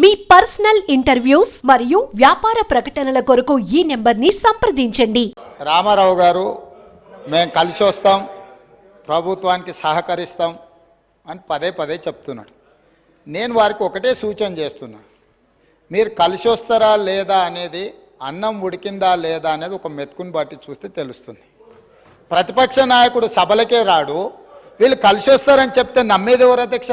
మీ personal interviews మరియు వ్యాపార ప్రకటనల కొరకు ఈ నెంబర్ని సంప్రదించండి. రామారావు గారు మేము కలిసి వస్తాం ప్రభుత్వానికి సహకరిస్తాం అని పదే పదే చెప్తున్నాడు. నేను వారికి ఒకటే సూచన చేస్తున్నా. మీరు కలిసి వస్తారా లేదా అనేది అన్నం ఉడికిందా లేదా అనేది ఒక మెతుకుని బట్టి చూస్తే తెలుస్తుంది. ప్రతిపక్ష నాయకుడు సభలకే రాడు వీళ్ళు కలిసి వస్తారని చెప్తే నమ్మేది ఎవరు అధ్యక్ష?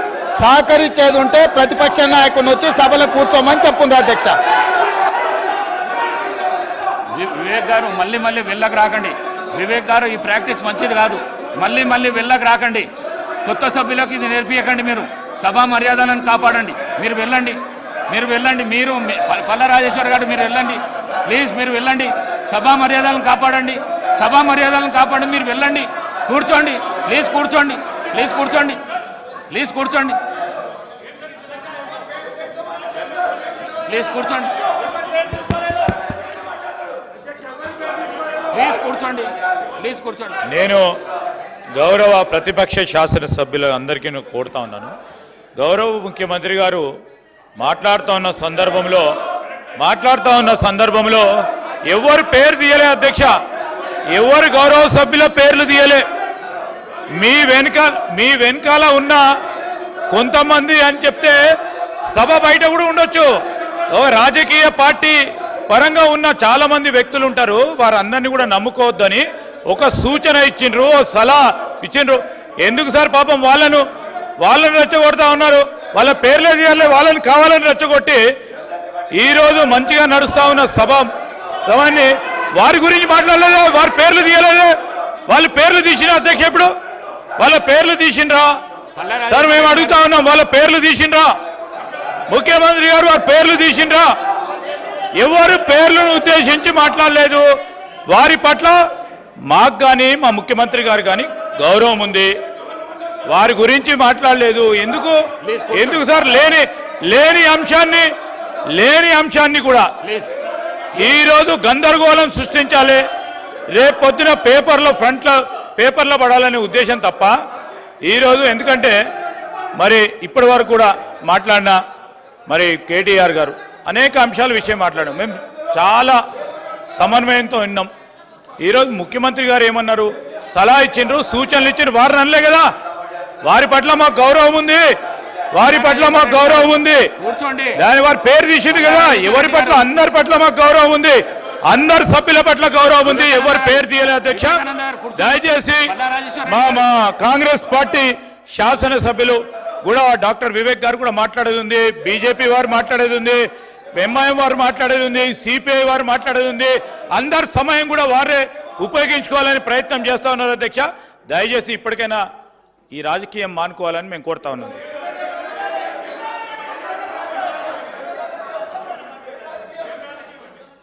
సహకరించేది ఉంటే ప్రతిపక్ష నాయకుడిని వచ్చి సభలో కూర్చోమని చెప్పుంది అధ్యక్ష. వివేక్ గారు మళ్ళీ మళ్ళీ వెళ్ళకు రాకండి. వివేక్ గారు ఈ ప్రాక్టీస్ మంచిది కాదు. మళ్ళీ మళ్ళీ వెళ్ళకు రాకండి. కొత్త సభ్యులకు ఇది నేర్పించకండి మీరు. సభా మర్యాదలను కాపాడండి. మీరు వెళ్ళండి. మీరు వెళ్ళండి. మీరు పల్ల రాజేశ్వర్ గారు మీరు వెళ్ళండి. ప్లీజ్ మీరు వెళ్ళండి. సభా మర్యాదలను కాపాడండి. సభా మర్యాదలను కాపాడండి. మీరు వెళ్ళండి. కూర్చోండి. ప్లీజ్ కూర్చోండి. ప్లీజ్ కూర్చోండి. ప్లీజ్ కూర్చోండి. ప్లీజ్ కూర్చోండి. ప్లీజ్ కూర్చోండి. ప్లీజ్ కూర్చోండి. నేను గౌరవ ప్రతిపక్ష శాసనసభ్యులు అందరికీ నేను కోరుతా ఉన్నాను. గౌరవ ముఖ్యమంత్రి గారు మాట్లాడుతూ ఉన్న సందర్భంలో మాట్లాడుతూ ఉన్న సందర్భంలో ఎవరు పేరు తీయలే అధ్యక్ష? ఎవరు గౌరవ సభ్యుల పేర్లు తీయలే? మీ వెనక మీ వెనకాల ఉన్న కొంతమంది అని చెప్తే సభ బయట కూడా ఉండొచ్చు. ఓ రాజకీయ పార్టీ పరంగా ఉన్న చాలా మంది వ్యక్తులు ఉంటారు. వారందరినీ కూడా నమ్ముకోవద్దని ఒక సూచన ఇచ్చిండ్రు ఓ సలహా ఇచ్చిండ్రు. ఎందుకు సార్ పాపం వాళ్ళను వాళ్ళని రెచ్చగొడతా ఉన్నారు? వాళ్ళ పేర్లే తీయాలి వాళ్ళని కావాలని రెచ్చగొట్టి ఈ రోజు మంచిగా నడుస్తా ఉన్న సభ సభాన్ని వారి గురించి మాట్లాడలేదు? వారి పేర్లు తీయలేదు? వాళ్ళ పేర్లు తీసిన అధ్యక్ష ఎప్పుడు? వాళ్ళ పేర్లు తీసిండ్రా. సార్ మేము అడుగుతా ఉన్నాం వాళ్ళ పేర్లు తీసిండ్రా. ముఖ్యమంత్రి గారు వారి పేర్లు తీసిండ్రా. ఎవరు పేర్లను ఉద్దేశించి మాట్లాడలేదు. వారి పట్ల మాకు కానీ మా ముఖ్యమంత్రి గారు కానీ గౌరవం ఉంది. వారి గురించి మాట్లాడలేదు. ఎందుకు? ఎందుకు సార్? లేని లేని అంశాన్ని లేని అంశాన్ని కూడా ప్లీజ్ ఈ రోజు గందరగోళం సృష్టించాలి. రేపు పొద్దున పేపర్లో ఫ్రంట్లో పేపర్లో పడాలనే ఉద్దేశం తప్ప ఈరోజు ఎందుకంటే మరి ఇప్పటి వరకు కూడా మాట్లాడిన మరి కేటీఆర్ గారు అనేక అంశాల విషయం మాట్లాడాం. మేము చాలా సమన్వయంతో విన్నాం. ఈరోజు ముఖ్యమంత్రి గారు ఏమన్నారు? సలహా ఇచ్చిండ్రు సూచనలు ఇచ్చిండ్రు వారిని అనలే కదా. వారి పట్ల మాకు గౌరవం ఉంది. వారి పట్ల మాకు గౌరవం ఉంది. దాని వారి పేరు తీసింది కదా. ఎవరి పట్ల? అందరి పట్ల మాకు గౌరవం ఉంది. అందరు సభ్యుల పట్ల గౌరవం ఉంది. ఎవరి పేరు తీయలేదు అధ్యక్ష. దయచేసి మా మా కాంగ్రెస్ పార్టీ శాసన సభ్యులు కూడా డాక్టర్ వివేక్ గారు కూడా మాట్లాడేది ఉంది. బీజేపీ వారు మాట్లాడేది ఉంది. ఎంఐఎం వారు మాట్లాడేది ఉంది. సిపిఐ వారు మాట్లాడేది ఉంది. అందరి సమయం కూడా వారే ఉపయోగించుకోవాలని ప్రయత్నం చేస్తా ఉన్నారు అధ్యక్ష. దయచేసి ఇప్పటికైనా ఈ రాజకీయం మానుకోవాలని మేము కోరుతా ఉన్నాం.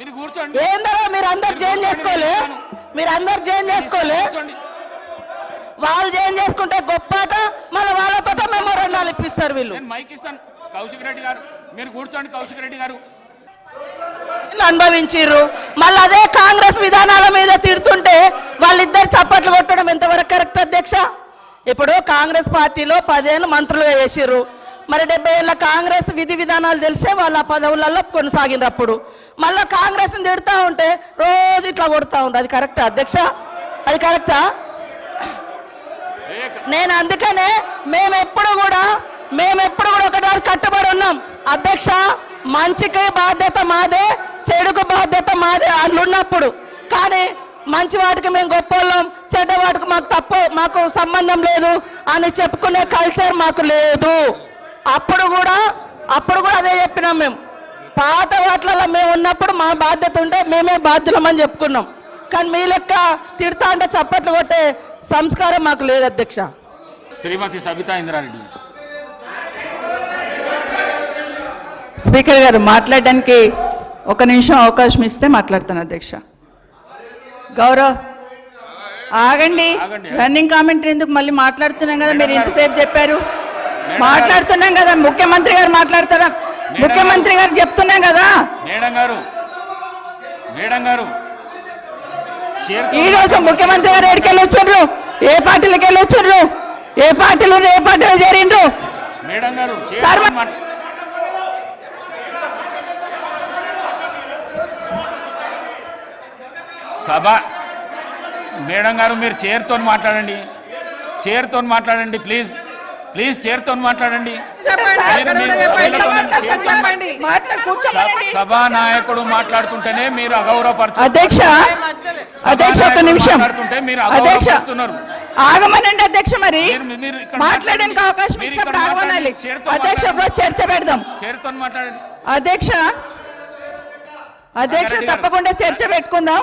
అంటున్నా మీరు అందరు జైలు చేసుకోలే? మీరు అందరు జైలు చేసుకోలే? వాళ్ళు జైలు చేసుకుంటే గొప్పట మళ్ళీ వాళ్ళతో మెమోరాండాలు ఇప్పిస్తారు వీళ్ళు. మైక్ ఇస్తాను. కౌశిక్ రెడ్డి గారు మీరు కూర్చోండి కౌశిక్ రెడ్డి గారు. అనుభవించిర్రు. మళ్ళీ అదే కాంగ్రెస్ విధానాల మీద తిడుతుంటే వాళ్ళిద్దరు చప్పట్లు కొట్టడం ఎంతవరకు కరెక్ట్ అధ్యక్ష? ఇప్పుడు కాంగ్రెస్ పార్టీలో పదేళ్ళు మంత్రులుగా చేసిర్రు. మరి డెబ్బై ఏళ్ళ కాంగ్రెస్ విధి విధానాలు తెలిసే వాళ్ళ పదవులలో కొనసాగింది అప్పుడు మళ్ళీ కాంగ్రెస్ని తిడుతూ ఉంటే రోజు ఇట్లా కొడుతూ ఉంటారు అది కరెక్టా అధ్యక్ష? అది కరెక్టా? నేను అందుకనే మేము ఎప్పుడు కూడా మేము ఎప్పుడు కూడా ఒకటారు కట్టుబడి ఉన్నాం. అధ్యక్ష మంచికి బాధ్యత మాదే చెడుకు బాధ్యత మాదే వాళ్ళు ఉన్నప్పుడు కానీ మంచి వాటికి మేము గొప్పవాళ్ళం చెడ్డ వాటికి మాకు తప్పు మాకు సంబంధం లేదు అని చెప్పుకునే కల్చర్ మాకు లేదు. అప్పుడు కూడా అప్పుడు కూడా అదే చెప్పినాం మేము. పాత వాటిలలో మేము ఉన్నప్పుడు మా బాధ్యత ఉంటే మేమే బాధ్యులమని చెప్పుకున్నాం. కానీ మీ లెక్క తిడతా అంటే చప్పట్లు కొట్టే సంస్కారం మాకు లేదు అధ్యక్ష. శ్రీమతి సబితా ఇంద్రారెడ్డి. స్పీకర్ గారు మాట్లాడడానికి ఒక నిమిషం అవకాశం ఇస్తే మాట్లాడతాను అధ్యక్ష. గౌరవ్ ఆగండి. ఆగండి. రన్నింగ్ కామెంటరీ ఎందుకు మళ్ళీ మాట్లాడుతున్నాం కదా మీరు ఇంతసేపు చెప్పారు. మాట్లాడుతున్నాం కదా ముఖ్యమంత్రి గారు మాట్లాడతారా? ముఖ్యమంత్రి గారు. చెప్తున్నాం కదా. మేడం గారు. మేడం గారు. ఈ రోజు ముఖ్యమంత్రి గారు ఎక్కడికి వెళ్ళి వచ్చిండ్రు? ఏ పార్టీలకు వెళ్ళి వచ్చిండ్రు? ఏ పార్టీలు ఏ పార్టీలో చేరిండ్రు? మేడం గారు సభ. మేడం గారు మీరు చైర్తో మాట్లాడండి. చైర్తో మాట్లాడండి ప్లీజ్. ప్లీజ్ చైర్తో మాట్లాడండి. మీరు- మీరు వీళ్ళతో చైర్తో మాట్లా- కూర్చోమనండి. సభా నాయకుడు మాట్లాడుతుంటేనే మీరు అగౌరవపరచు అధ్యక్ష అధ్యక్ష ఒక్క నిమిషం. మాట్లాడుతుంటే మీరు. ఆగమనండి అధ్యక్ష మరి. మాట్లాడడానికి మాట్లాడండి. అవకాశం ఇచ్చినప్పుడు ఆగమనాలి. అధ్యక్ష చర్చ పెడదాం. చైర్తో మాట్లాడండి. అధ్యక్ష అధ్యక్ష. తప్పకుండా చర్చ పెట్టుకుందాం.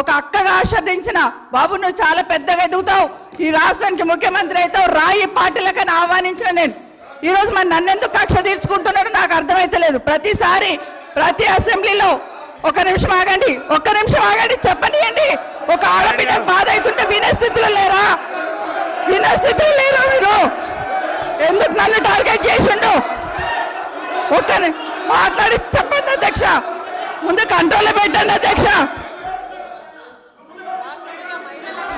ఒక అక్కగా ఆశీర్వదించిన బాబు నువ్వు చాలా పెద్దగా ఎదుగుతావు. ఈ రాష్ట్రానికి ముఖ్యమంత్రి అవుతావు. రాయి పార్టీలకని ఆహ్వానించిన నేను. ఈ రోజు మరి నన్నెందుకు కక్ష తీర్చుకుంటున్నాడో నాకు అర్థమైతలేదు ప్రతిసారి ప్రతి అసెంబ్లీలో ఒక నిమిషం ఆగండి. ఒక్క నిమిషం ఆగండి. చెప్పనియండి. ఒక ఆడబిడ్డకు బాధ అవుతుంటే వినే స్థితిలో లేరా? వినే స్థితిలో లేరా మీరు? ఎందుకు నన్ను టార్గెట్ చేసిండు? ఒక్క మాట్లాడి చెప్పండి అధ్యక్ష. ముందు కంట్రోల్లో పెట్టండి అధ్యక్ష.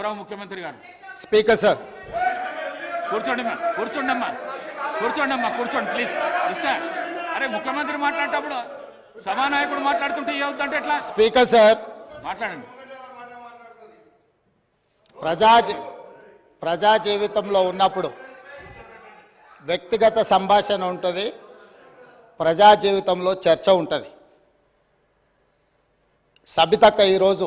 గౌరవ ముఖ్యమంత్రి గారు. Speaker sir. కూర్చోండి అమ్మా కూర్చోండి అమ్మా. కూర్చోండి అమ్మా కూర్చోండి ప్లీజ్. ఇస్తా. అరే ముఖ్యమంత్రి మాట్లాడేటప్పుడు సభానాయకుడు మాట్లాడుతుంటే ఏమవుతుందంటే ఎట్లా? Speaker sir. మాట్లాడండి. ప్రజా ప్రజా జీవితంలో ఉన్నప్పుడు వ్యక్తిగత సంభాషణ ఉంటుంది ప్రజా జీవితంలో చర్చ ఉంటుంది. సబితక్క ఈరోజు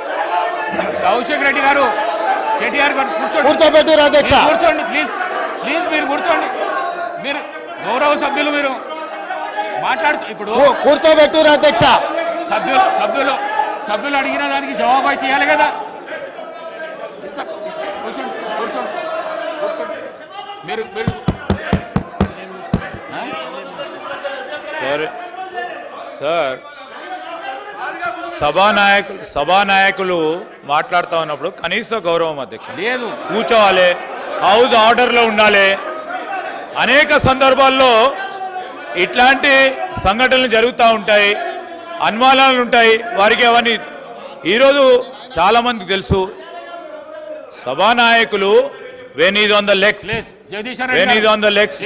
కౌశిక్ రెడ్డి గారు కేటీఆర్ గారు కూర్చోండి. కూర్చోబెట్టిరు అధ్యక్ష. కూర్చోండి ప్లీజ్ ప్లీజ్ మీరు కూర్చోండి. మీరు గౌరవ సభ్యులు మీరు. మాట్లాడుతూ ఇప్పుడు కూర్చోబెట్టిరు అధ్యక్ష. సభ్యులు సభ్యులు సభ్యులు అడిగిన దానికి జవాబు అయితే ఇవ్వాలి కదా. ఇస్తా కూర్చోండి కూర్చోండి కూర్చోండి. మీరు మీరు? సార్. సార్ సభానాయకులు సభానాయకులు మాట్లాడుతూ ఉన్నప్పుడు కనీస గౌరవం అధ్యక్ష లేదు. కూర్చోవాలి. హౌస్ ఆర్డర్లో ఉండాలి. అనేక సందర్భాల్లో ఇట్లాంటి సంఘటనలు జరుగుతూ ఉంటాయి. అనుమానాలు ఉంటాయి. వారికి అవన్నీ ఈరోజు చాలామందికి తెలుసు. సభానాయకులు when is on the legs. Please Jagadishwar when Reddy is గారు. On the legs.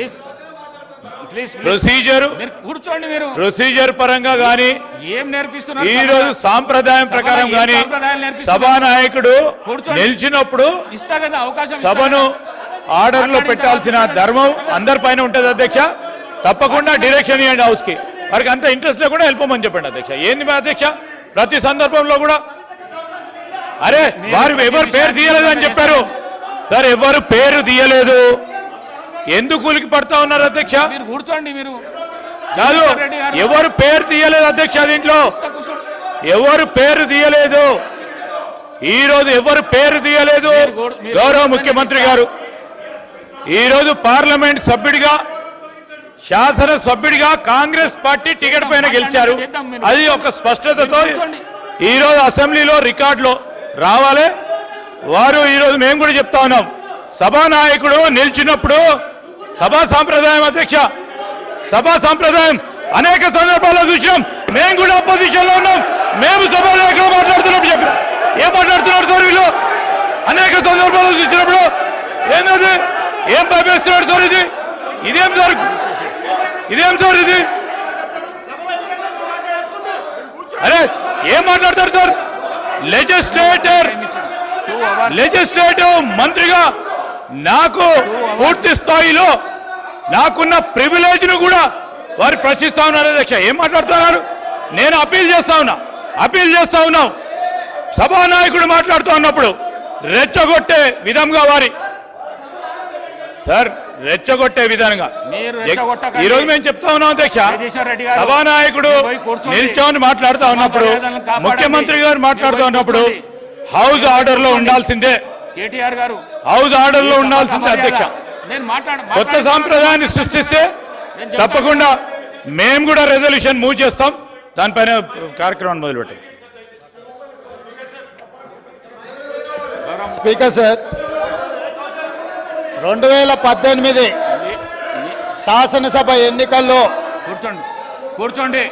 ప్రొసీజర్ కూర్చోండి మీరు. ప్రొసీజర్ పరంగా కానీ ఏం నేర్పిస్తున్నారు? ఈ రోజు సాంప్రదాయం ప్రకారం గాని? సభానాయకుడు. నిలిచినప్పుడు ఇస్తా కదా అవకాశం సభను. ఆర్డర్లో పెట్టాల్సిన ధర్మం అందరిపైన ఉంటుంది అధ్యక్ష. తప్పకుండా డైరెక్షన్ ఇవ్వండి హౌస్కి వారికి అంత ఇంట్రెస్ట్ లేకుండా వెళ్ళిపోమని చెప్పండి అధ్యక్ష. ఏంది మా అధ్యక్ష? ప్రతి సందర్భంలో కూడా అరే వారు ఎవరు పేరు తీయలేదు అని చెప్పారు. సార్ ఎవరు పేరు తీయలేదు? ఎందుకు కూలికి పడతా ఉన్నారు అధ్యక్ష? మీరు కూర్చోండి మీరు. కాదు. ఎవరు పేరు తీయలేదు అధ్యక్ష దీంట్లో? ఎవరు పేరు తీయలేదు? ఈ రోజు ఎవరు పేరు తీయలేదు? గౌరవ ముఖ్యమంత్రి గారు. ఈ రోజు పార్లమెంట్ సభ్యుడిగా శాసన సభ్యుడిగా కాంగ్రెస్ పార్టీ టికెట్ పైన గెలిచారు. అది ఒక స్పష్టతతో ఈ రోజు అసెంబ్లీలో రికార్డులో రావాలి. వారు ఈ రోజు మేము కూడా చెప్తా ఉన్నాం. సభానాయకుడు నిలిచినప్పుడు సభా సాంప్రదాయం అధ్యక్ష సభా సాంప్రదాయం అనేక సందర్భాల్లో చూసాం మేము కూడా అపోజిషన్లో ఉన్నాం. మేము సభా నాయకులు మాట్లాడుతున్నాం చెప్పిన. ఏం మాట్లాడుతున్నారు సార్ వీళ్ళు? అనేక సందర్భాల్లో చూసినప్పుడు ఏంటది? ఏం భయపేస్తున్నాడు సార్ ఇది? ఇదేం సార్? ఇదేం సార్ ఇది? అరే ఏం మాట్లాడతారు సార్? లెజిస్లేటర్ లెజిస్లేటివ్ మంత్రిగా నాకు పూర్తి స్థాయిలో నాకున్న ప్రివిలేజ్ను కూడా వారు ప్రశ్నిస్తా ఉన్నారు అధ్యక్ష ఏం మాట్లాడుతున్నారు నేను అప్పీల్ చేస్తా ఉన్నా అప్పీల్ చేస్తా ఉన్నాం సభానాయకుడు మాట్లాడుతూ ఉన్నప్పుడు రెచ్చగొట్టే విధంగా వారి సార్ రెచ్చగొట్టే విధంగా. ఈ రోజు మేము చెప్తా ఉన్నాం అధ్యక్ష సభానాయకుడు. నిల్చొని మాట్లాడుతూ ఉన్నప్పుడు. ముఖ్యమంత్రి గారు మాట్లాడుతూ ఉన్నప్పుడు. హౌస్ ఆర్డర్లో ఉండాల్సిందే కేటీఆర్ గారు హౌస్ ఆర్డర్లో ఉండాల్సిందే అధ్యక్ష. నేను మాట్లాడ కొత్త. సాంప్రదాయాన్ని సృష్టిస్తే. తప్పకుండా మేము కూడా రెజల్యూషన్ మూవ్ చేస్తాం. దానిపైన కార్యక్రమాన్ని మొదలుపెట్టాం. స్పీకర్ సార్ రెండు వేల పద్దెనిమిది శాసనసభ ఎన్నికల్లో కూర్చోండి. కూర్చోండి.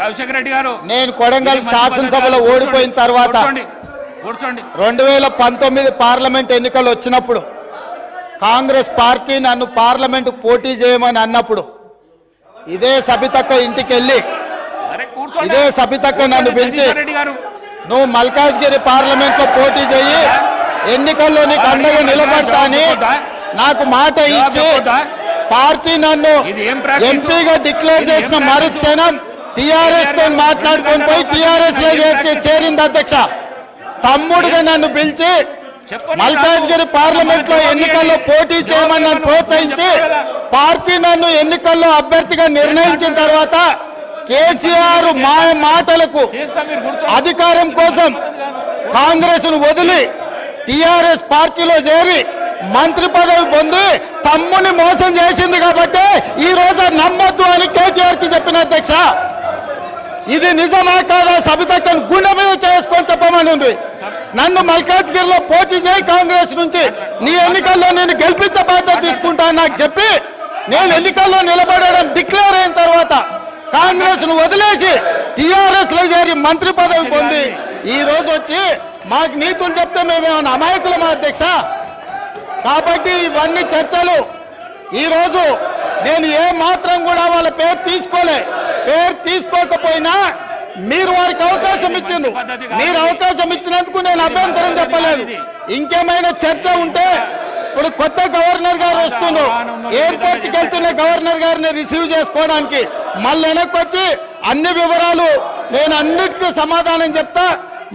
రాజశేఖర రెడ్డి గారు. నేను కొడంగల్ శాసనసభలో. ఓడిపోయిన తర్వాత రెండు వేల పంతొమ్మిది పార్లమెంట్ ఎన్నికలు వచ్చినప్పుడు కాంగ్రెస్ పార్టీ నన్ను పార్లమెంటుకు పోటీ చేయమని అన్నప్పుడు ఇదే సబితక్క ఇంటికి వెళ్ళి ఇదే సబితక్క నన్ను పిలిచి నువ్వు మల్కాజ్గిరి పార్లమెంట్లో పోటీ చెయ్యి ఎన్నికల్లో నీకు అండగా నిలబడతా అని నాకు మాట ఇచ్చి? పార్టీ నన్ను? ఎంపీగా డిక్లేర్ చేసిన? మరుక్షణం టిఆర్ఎస్తో మాట్లాడుకొని పోయి టిఆర్ఎస్లో చేరింది అధ్యక్ష. తమ్ముడుగా నన్ను పిలిచి మల్కాజ్గిరి. పార్లమెంట్లో ఎన్నికల్లో. పోటీ చేయమని నన్ను ప్రోత్సహించి. పార్టీ నన్ను ఎన్నికల్లో అభ్యర్థిగా నిర్ణయించిన తర్వాత కేసీఆర్ మా మాటలకు అధికారం కోసం కాంగ్రెస్ను వదిలి టిఆర్ఎస్ పార్టీలో చేరి మంత్రి పదవి పొంది తమ్ముని మోసం చేసింది కాబట్టి ఈ రోజు నమ్మొద్దు అని కేటీఆర్కి చెప్పిన అధ్యక్ష ఇది నిజమా కాదా? సబితక్కను గుండె మీద చేసుకొని చెప్పమని ఉంది. నన్ను మల్కాజ్గిరిలో పోటీ చేయి కాంగ్రెస్ నుంచి. నీ ఎన్నికల్లో నేను గెలిపించే బాధ్యత తీసుకుంటా నాకు చెప్పి నేను ఎన్నికల్లో నిలబడడం డిక్లేర్ అయిన తర్వాత కాంగ్రెస్ను వదిలేసి టిఆర్ఎస్లో చేరి మంత్రి పదవి పొంది ఈ రోజు వచ్చి మాకు నీతులు చెప్తే మేమేమన్నా అమాయకులమా అధ్యక్ష? కాబట్టి ఇవన్నీ చర్చలు. ఈరోజు నేను ఏ మాత్రం కూడా వాళ్ళ పేరు తీసుకోలే. పేరు తీసుకోకపోయినా మీరు వారికి అవకాశం ఇచ్చిండ్రు. మీరు అవకాశం ఇచ్చినందుకు నేను అభ్యంతరం చెప్పలేదు. ఇంకేమైనా చర్చ ఉంటే ఇప్పుడు కొత్త గవర్నర్ గారు వస్తుండ్రు. ఎయిర్పోర్ట్కి వెళ్తున్న గవర్నర్ గారిని రిసీవ్ చేసుకోవడానికి మళ్ళీ వెనక్కి వచ్చి అన్ని వివరాలు నేను అన్నిటికీ సమాధానం చెప్తా.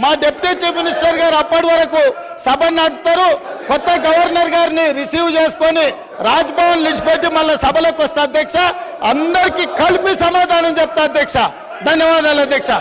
మా డిప్యూటీ చీఫ్ మినిస్టర్ గారు అప్పటి వరకు సభ నడుపుతారు. కొత్త గవర్నర్ గారిని రిసీవ్ చేసుకొని రాజ్భవన్ విడిచిపెట్టి మళ్ళీ సభలోకి వస్తా అధ్యక్ష అందరికీ కలిపి సమాధానం చెప్తా అధ్యక్ష. ధన్యవాదాలు అధ్యక్ష.